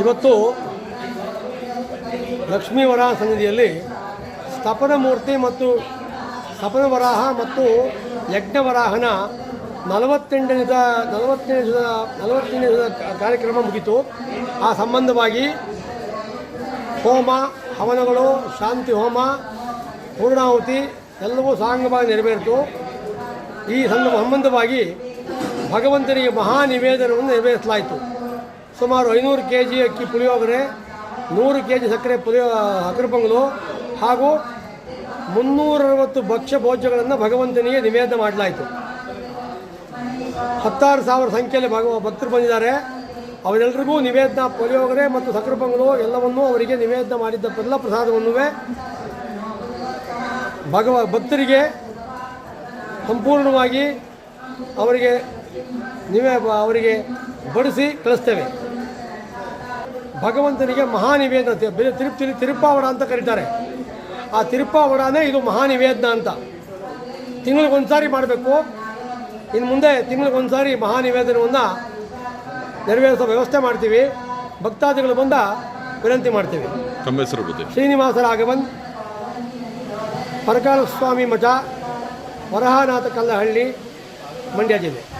ಇವತ್ತು ಲಕ್ಷ್ಮೀ ವರಾಹ ಸನ್ನಿಧಿಯಲ್ಲಿ ಸ್ಥಪನ ಮೂರ್ತಿ ಮತ್ತು ಸ್ಥಪನ ವರಾಹ ಮತ್ತು ಯಜ್ಞ ವರಾಹನ ನಲವತ್ತೆಂಟನೇ ನಲವತ್ತನೇ ನಲವತ್ತನೇ ಕಾರ್ಯಕ್ರಮ ಮುಗಿತು. ಆ ಸಂಬಂಧವಾಗಿ ಹೋಮ, ಹವನಗಳು, ಶಾಂತಿ ಹೋಮ, ಪೂರ್ಣಾಹುತಿ ಎಲ್ಲವೂ ಸಾಂಗವಾಗಿ ನೆರವೇರಿತು. ಈ ಸಂಬಂಧವಾಗಿ ಭಗವಂತನಿಗೆ ಮಹಾ ನಿವೇದನವನ್ನು ನೆರವೇರಿಸಲಾಯಿತು. ಸುಮಾರು ಐನೂರು ಕೆ ಜಿ ಅಕ್ಕಿ ಪುಳಿಯೋಗರೆ, ನೂರು ಕೆ ಜಿ ಸಕ್ಕರೆ ಪುಳಿಯೋ ಹಕ್ಕರ ಪೊಂಗಲು, ಹಾಗೂ ಮುನ್ನೂರವತ್ತು ಭಕ್ಷ್ಯ ಭೋಜ್ಯಗಳನ್ನು ಭಗವಂತನಿಗೆ ನಿವೇದನೆ ಮಾಡಲಾಯಿತು. ಹತ್ತಾರು ಸಾವಿರ ಸಂಖ್ಯೆಯಲ್ಲಿ ಭಗವ, ಭಕ್ತರು ಬಂದಿದ್ದಾರೆ. ಅವರೆಲ್ಲರಿಗೂ ನಿವೇದನ ಪುಳಿಯೋಗರೆ ಮತ್ತು ಸಕ್ಕರೆ ಪೊಂಗಲು ಎಲ್ಲವನ್ನೂ ಅವರಿಗೆ ನಿವೇದನ ಮಾಡಿದ್ದ ಎಲ್ಲ ಪ್ರಸಾದವನ್ನು ಭಗವ, ಭಕ್ತರಿಗೆ ಸಂಪೂರ್ಣವಾಗಿ ಅವರಿಗೆ ನಿವೇ, ಅವರಿಗೆ ಬಡಿಸಿ ಕಳಿಸ್ತೇವೆ. ಭಗವಂತನಿಗೆ ಮಹಾನಿವೇದನ ಬೇರೆ ತಿರುಪ್ತಿಲಿ ತಿರುಪಾವಡ ಅಂತ ಕರೀತಾರೆ. ಆ ತಿರುಪಾವಡನೇ ಇದು ಮಹಾನಿವೇದನ ಅಂತ. ತಿಂಗಳಿಗೊಂದ್ಸಾರಿ ಮಾಡಬೇಕು. ಇನ್ನು ಮುಂದೆ ತಿಂಗಳಿಗೊಂದ್ಸಾರಿ ಮಹಾನಿವೇದನವನ್ನು ನೆರವೇರಿಸೋ ವ್ಯವಸ್ಥೆ ಮಾಡ್ತೀವಿ. ಭಕ್ತಾದಿಗಳು ಬಂದ ವಿನಂತಿ ಮಾಡ್ತೀವಿ. ತಮ್ಮ ಹೆಸರು ಶ್ರೀನಿವಾಸ ರಾಘವನ್ ಪರಕಾಲ ಸ್ವಾಮಿ ಮಠ ವರಹನಾಥ ಕಲ್ಲಹಳ್ಳಿ ಮಂಡ್ಯ ಜಿಲ್ಲೆ.